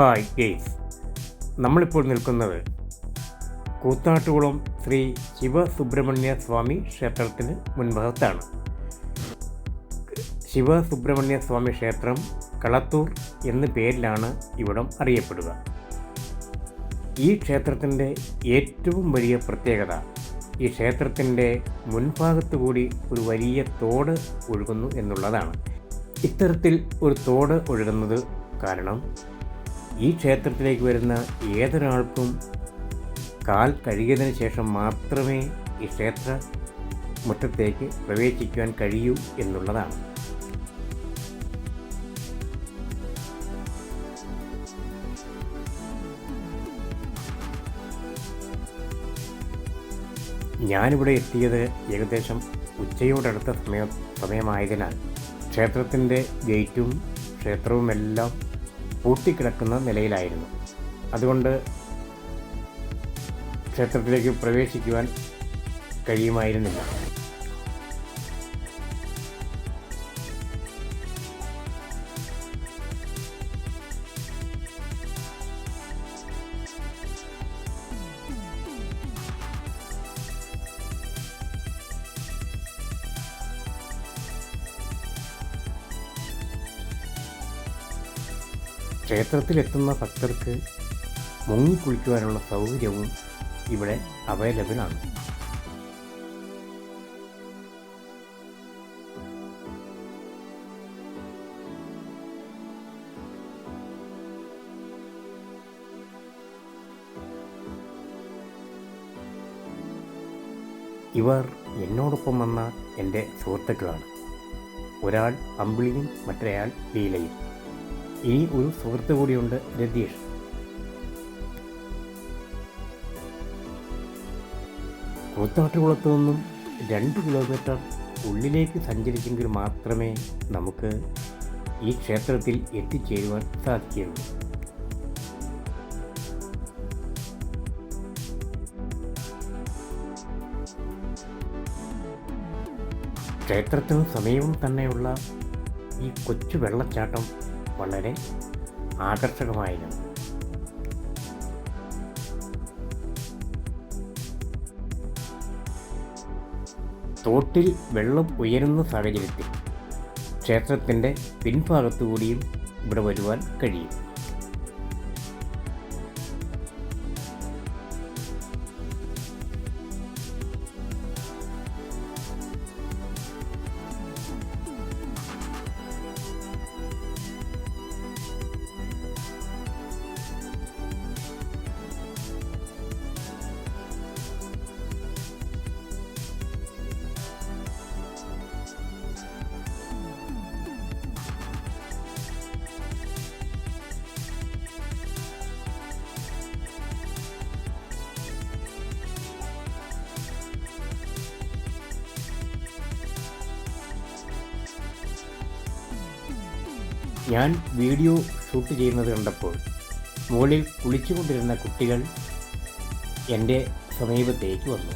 Hi guys. നമ്മളിപ്പോൾ നിൽക്കുന്നത് കൂത്താട്ടുകുളം ശ്രീ ശിവസുബ്രഹ്മണ്യ സ്വാമി ക്ഷേത്രത്തിന് മുൻഭാഗത്താണ്. ശിവസുബ്രഹ്മണ്യ സ്വാമി ക്ഷേത്രം കളത്തൂർ എന്ന പേരിലാണ് ഇവിടം അറിയപ്പെടുക. ഈ ക്ഷേത്രത്തിന്റെ ഏറ്റവും വലിയ പ്രത്യേകത ഈ ക്ഷേത്രത്തിന്റെ മുൻഭാഗത്തു കൂടി ഒരു വലിയ തോട് ഒഴുകുന്നു എന്നുള്ളതാണ്. ഇത്തരത്തിൽ ഒരു തോട് ഒഴുകുന്നത് കാരണം ഈ ക്ഷേത്രത്തിലേക്ക് വരുന്ന ഏതൊരാൾക്കും കാൽ കഴുകിയതിന് ശേഷം മാത്രമേ ഈ ക്ഷേത്ര മുറ്റത്തേക്ക് പ്രവേശിക്കുവാൻ കഴിയൂ എന്നുള്ളതാണ്. ഞാനിവിടെ എത്തിയത് ഏകദേശം ഉച്ചയോടടുത്ത സമയ സമയമായതിനാൽ ക്ഷേത്രത്തിന്റെ ഗേറ്റും ക്ഷേത്രവുമെല്ലാം പൂട്ടിക്കിടക്കുന്ന നിലയിലായിരുന്നു. അതുകൊണ്ട് ക്ഷേത്രത്തിലേക്ക് പ്രവേശിക്കുവാൻ കഴിയുമായിരുന്നില്ല. ക്ഷേത്രത്തിലെത്തുന്ന ഭക്തർക്ക് മുങ്ങിക്കുളിക്കുവാനുള്ള സൗകര്യവും ഇവിടെ അവൈലബിൾ ആണ്. ഇവർ എന്നോടൊപ്പം വന്ന എന്റെ സുഹൃത്തുക്കളാണ്. ഒരാൾ അമ്പിളിയും മറ്റൊരാൾ ലീലയും. ഇനി ഒരു സുഹൃത്ത് കൂടിയുണ്ട് രതീഷ്. കൂത്താട്ടുകുളത്തു നിന്നും രണ്ട് കിലോമീറ്റർ ഉള്ളിലേക്ക് സഞ്ചരിച്ചെങ്കിൽ മാത്രമേ നമുക്ക് ഈ ക്ഷേത്രത്തിൽ എത്തിച്ചേരുവാൻ സാധിക്കുകയുള്ളൂ. ക്ഷേത്രത്തിനും സമയവും തന്നെയുള്ള ഈ കൊച്ചു വെള്ളച്ചാട്ടം വളരെ ആകർഷകമായിരുന്നു. തോട്ടിൽ വെള്ളം ഉയരുന്ന സാഹചര്യത്തിൽ ക്ഷേത്രത്തിന്റെ പിൻഭാഗത്തുകൂടിയും ഇവിടെ വരുവാൻ കഴിയും. ഞാൻ വീഡിയോ ഷൂട്ട് ചെയ്യുന്നത് കണ്ടപ്പോൾ മുകളിൽ കുളിച്ചുകൊണ്ടിരുന്ന കുട്ടികൾ എന്റെ സമീപത്തേക്ക് വന്നു.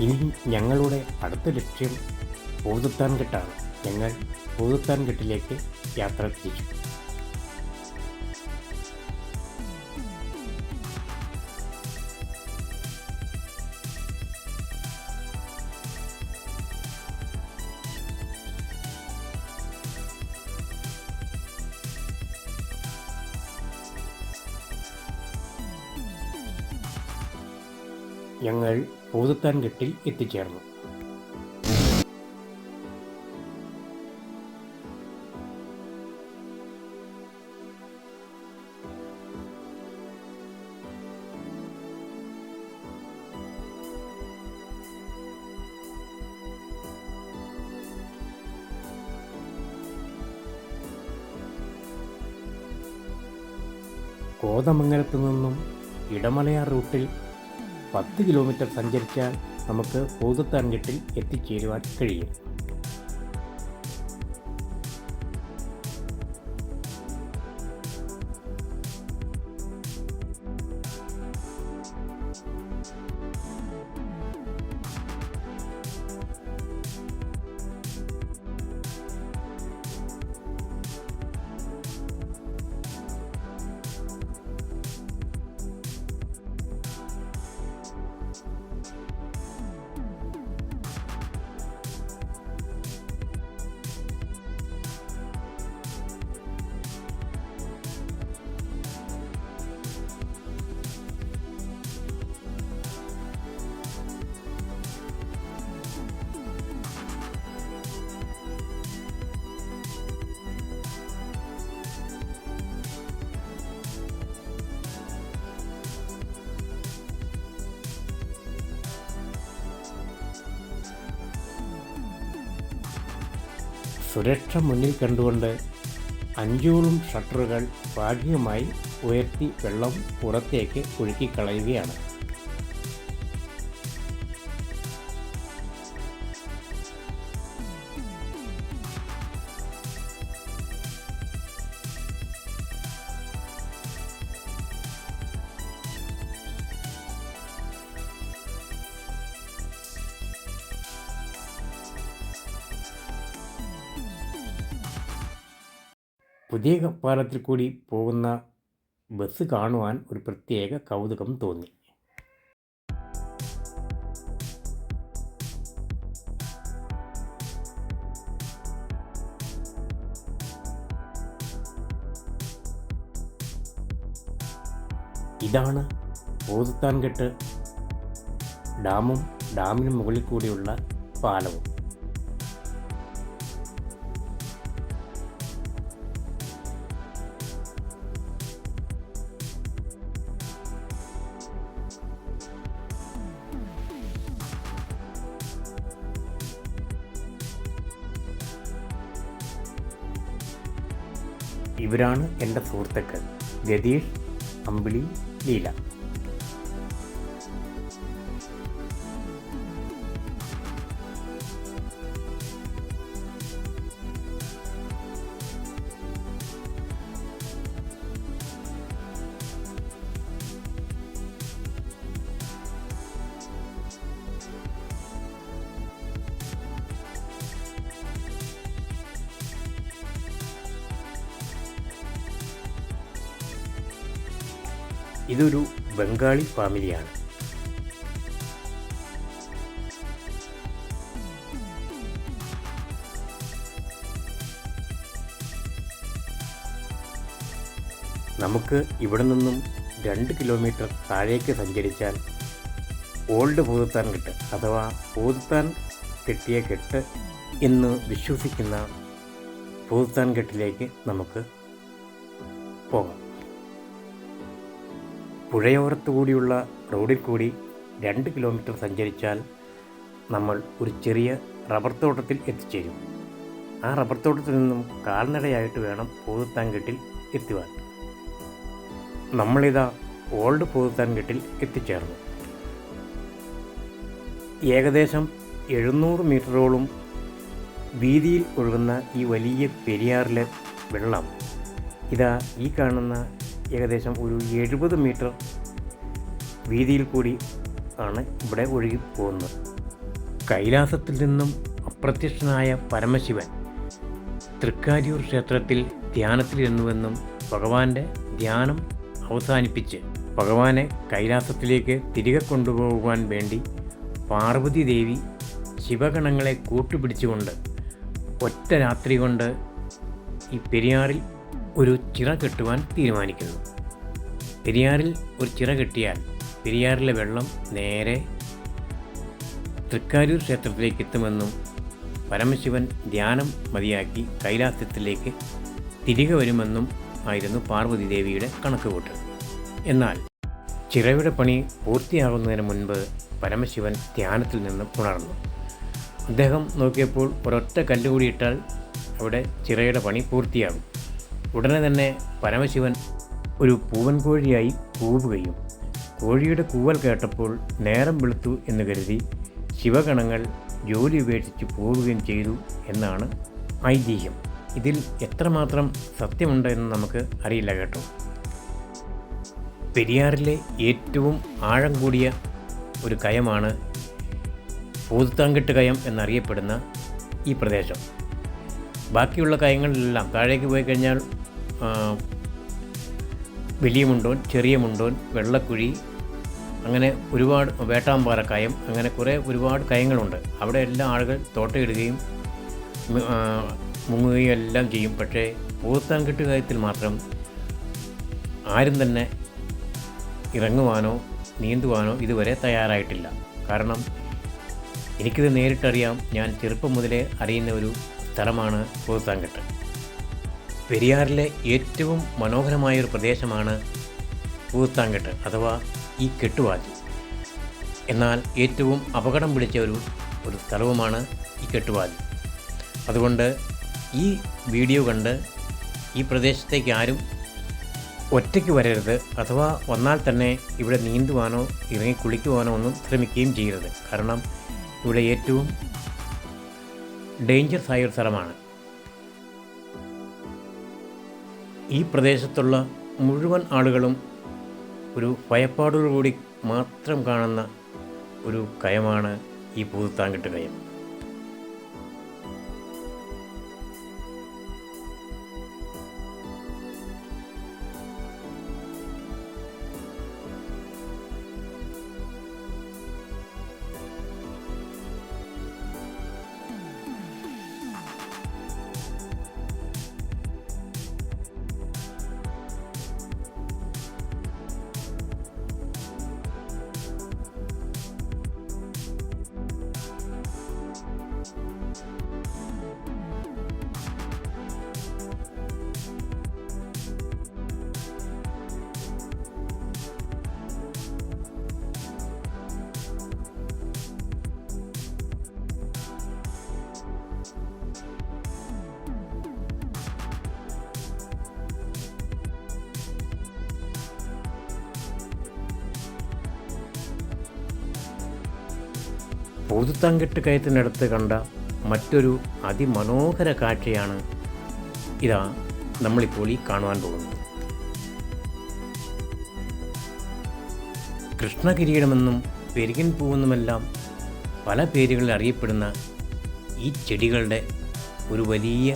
ഇനി ഞങ്ങളുടെ അടുത്ത ലക്ഷ്യം പൂതുത്താൻകെട്ടാണ് ഞങ്ങൾ പൂതുത്താൻകെട്ടിലേക്ക് യാത്ര തിരിച്ചു ഞങ്ങൾ പൂതത്താൻകെട്ടിൽ എത്തിച്ചേർന്നു. കോതമംഗലത്ത് നിന്നും ഇടമലയാർ റൂട്ടിൽ പത്ത് കിലോമീറ്റർ സഞ്ചരിച്ചാൽ നമുക്ക് പൂതത്താൻകെട്ടിൽ എത്തിച്ചേരുവാൻ കഴിയും. സുരക്ഷ മുന്നിൽ കണ്ടുകൊണ്ട് അഞ്ചോളം ഷട്ടറുകൾ ഭാഗികമായി ഉയർത്തി വെള്ളം പുറത്തേക്ക് ഒഴുക്കിക്കളയുകയാണ് പുതിയ പാലത്തിൽ കൂടി പോകുന്ന ബസ് കാണുവാൻ ഒരു പ്രത്യേക കൗതുകം തോന്നി. ഇതാണ് പോതുത്താൻകെട്ട് ഡാമും ഡാമിന് മുകളിൽ കൂടിയുള്ള പാലവും. ഇവരാണ് എന്റെ സുഹൃത്തുക്കൾ. രതീഷ് അമ്പിളി ലീല. ഇതൊരു ബംഗാളി ഫാമിലിയാണ്. നമുക്ക് ഇവിടെ നിന്നും രണ്ട് കിലോമീറ്റർ താഴേക്ക് സഞ്ചരിച്ചാൽ ഓൾഡ് ഭൂതത്താൻ കെട്ട് അഥവാ ഭൂതത്താൻ കെട്ടിയ കെട്ട് എന്ന് വിശ്വസിക്കുന്ന ഭൂതത്താൻ കെട്ടിലേക്ക് നമുക്ക് പോകാം. പുഴയോരത്തു കൂടിയുള്ള റോഡിൽ കൂടി രണ്ട് കിലോമീറ്റർ സഞ്ചരിച്ചാൽ നമ്മൾ ഒരു ചെറിയ റബ്ബർ തോട്ടത്തിൽ എത്തിച്ചേരും. ആ റബ്ബർ തോട്ടത്തിൽ നിന്നും കാൽനടയായിട്ട് വേണം പോതുത്താൻകെട്ടിൽ എത്തുവാൻ. നമ്മളിതാ ഓൾഡ് പോതുത്താൻകെട്ടിൽ എത്തിച്ചേർന്നു. ഏകദേശം എഴുന്നൂറ് മീറ്ററോളം വീതിയിൽ ഒഴുകുന്ന ഈ വലിയ പെരിയാറിലെ വെള്ളം ഇതാ ഈ കാണുന്ന ഏകദേശം ഒരു എഴുപത് മീറ്റർ വീതിയിൽ കൂടി ആണ് ഇവിടെ ഒഴുകി പോകുന്നത്. കൈലാസത്തിൽ നിന്നും അപ്രത്യക്ഷനായ പരമശിവൻ തൃക്കാരിയൂർ ക്ഷേത്രത്തിൽ ധ്യാനത്തിലിരുന്നുവെന്നും ഭഗവാന്റെ ധ്യാനം അവസാനിപ്പിച്ച് ഭഗവാനെ കൈലാസത്തിലേക്ക് തിരികെ കൊണ്ടുപോകുവാൻ വേണ്ടി പാർവതി ദേവി ശിവഗണങ്ങളെ കൂട്ടുപിടിച്ചുകൊണ്ട് ഒറ്റ രാത്രി കൊണ്ട് ഈ പെരിയാറിൽ ഒരു ചിറ കെട്ടുവാൻ തീരുമാനിക്കുന്നു. പെരിയാറിൽ ഒരു ചിറ കെട്ടിയാൽ പെരിയാറിലെ വെള്ളം നേരെ തൃക്കാരൂർ ക്ഷേത്രത്തിലേക്ക് എത്തുമെന്നും പരമശിവൻ ധ്യാനം മതിയാക്കി കൈലാസത്തിലേക്ക് തിരികെ വരുമെന്നും ആയിരുന്നു പാർവതി ദേവിയുടെ കണക്കുകൂട്ടൽ. എന്നാൽ ചിറയുടെ പണി പൂർത്തിയാകുന്നതിന് മുൻപ് പരമശിവൻ ധ്യാനത്തിൽ നിന്ന് ഉണർന്നു. അദ്ദേഹം നോക്കിയപ്പോൾ ഒരൊറ്റ കല്ലുകൂടി ഇട്ടാൽ അവിടെ ചിറയുടെ പണി പൂർത്തിയാകും. ഉടനെ തന്നെ പരമശിവൻ ഒരു പൂവൻ കോഴിയായി കൂവുകയും കോഴിയുടെ കൂവൽ കേട്ടപ്പോൾ നേരം വെളുത്തു എന്ന് കരുതി ശിവഗണങ്ങൾ ജോലി ഉപേക്ഷിച്ച് പോവുകയും ചെയ്തു എന്നാണ് ഐതിഹ്യം. ഇതിൽ എത്രമാത്രം സത്യമുണ്ട് എന്ന് നമുക്ക് അറിയില്ല കേട്ടോ. പെരിയാറിലെ ഏറ്റവും ആഴം കൂടിയ ഒരു കയമാണ് പൂതുത്താങ്കിട്ട് കയം എന്നറിയപ്പെടുന്ന ഈ പ്രദേശം. ബാക്കിയുള്ള കാര്യങ്ങളിലെല്ലാം താഴേക്ക് പോയി കഴിഞ്ഞാൽ വലിയ മുണ്ടോൻ ചെറിയ മുണ്ടോൻ വെള്ളക്കുഴി അങ്ങനെ ഒരുപാട് വേട്ടാമ്പാറ കയം അങ്ങനെ കുറേ ഒരുപാട് കയങ്ങളുണ്ട് അവിടെ എല്ലാ ആളുകൾ തോട്ടയിടുകയും മുങ്ങുകയും എല്ലാം ചെയ്യും. പക്ഷേ പൂത്താൻകെട്ട് കാര്യത്തിൽ മാത്രം ആരും തന്നെ ഇറങ്ങുവാനോ നീന്തുവാനോ ഇതുവരെ തയ്യാറായിട്ടില്ല. കാരണം എനിക്കിത് നേരിട്ടറിയാം. ഞാൻ ചെറുപ്പം മുതലേ അറിയുന്ന ഒരു സ്ഥലമാണ് പൂത്താങ്കെട്ട് പെരിയാറിലെ ഏറ്റവും മനോഹരമായ ഒരു പ്രദേശമാണ് പൂത്താങ്കെട്ട് അഥവാ ഈ കെട്ടുവാതി എന്നാൽ ഏറ്റവും അപകടം പിടിച്ച ഒരു ഒരു സ്ഥലവുമാണ് ഈ കെട്ടുവാതി അതുകൊണ്ട് ഈ വീഡിയോ കണ്ട് ഈ പ്രദേശത്തേക്ക് ആരും ഒറ്റയ്ക്ക് വരരുത് അഥവാ വന്നാൽ തന്നെ ഇവിടെ നീന്തുവാനോ ഇറങ്ങി കുളിക്കുവാനോ ഒന്നും ശ്രമിക്കുകയും ചെയ്യരുത്. കാരണം ഇവിടെ ഏറ്റവും ഡേഞ്ചറസ് ഒരു സ്ഥലമാണ്. ഈ പ്രദേശത്തുള്ള മുഴുവൻ ആളുകളും ഒരു ഭയപ്പാടോടുകൂടി മാത്രം കാണുന്ന ഒരു കയമാണ് ഈ പൂതുത്താങ്കിട്ട് കയം. പൂതുത്താങ്കെട്ട് കയത്തിനടുത്ത് കണ്ട മറ്റൊരു അതിമനോഹര കാഴ്ചയാണ് ഇതാ നമ്മളിപ്പോൾ ഈ കാണുവാൻ പോകുന്നത്. കൃഷ്ണകിരീടമെന്നും പെരുകിൻ പൂവെന്നുമെല്ലാം പല പേരുകളിൽ അറിയപ്പെടുന്ന ഈ ചെടികളുടെ ഒരു വലിയ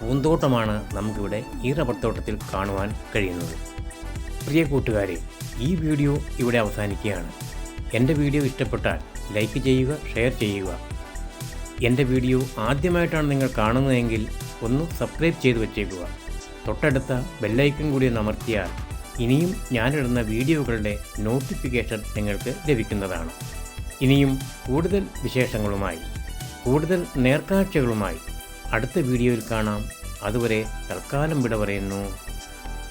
പൂന്തോട്ടമാണ് നമുക്കിവിടെ ഈ റബ്ബർ തോട്ടത്തിൽ കാണുവാൻ കഴിയുന്നത്. പ്രിയ കൂട്ടുകാരെ ഈ വീഡിയോ ഇവിടെ അവസാനിക്കുകയാണ്. എന്റെ വീഡിയോ ഇഷ്ടപ്പെട്ടാൽ ലൈക്ക് ചെയ്യുക ഷെയർ ചെയ്യുക. എന്റെ വീഡിയോ ആദ്യമായിട്ടാണ് നിങ്ങൾ കാണുന്നതെങ്കിൽ ഒന്ന് സബ്സ്ക്രൈബ് ചെയ്ത് വെച്ചേക്കുക. തൊട്ടടുത്ത ബെല്ലൈക്കൺ കൂടി അമർത്തിയാൽ ഇനിയും ഞാനിടുന്ന വീഡിയോകളുടെ നോട്ടിഫിക്കേഷൻ നിങ്ങൾക്ക് ലഭിക്കുന്നതാണ്. ഇനിയും കൂടുതൽ വിശേഷങ്ങളുമായി കൂടുതൽ നേർക്കാഴ്ചകളുമായി അടുത്ത വീഡിയോയിൽ കാണാം. അതുവരെ തൽക്കാലം വിട പറയുന്നു.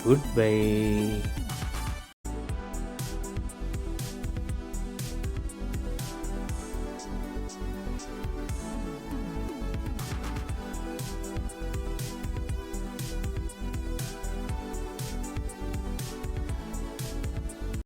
Good bye.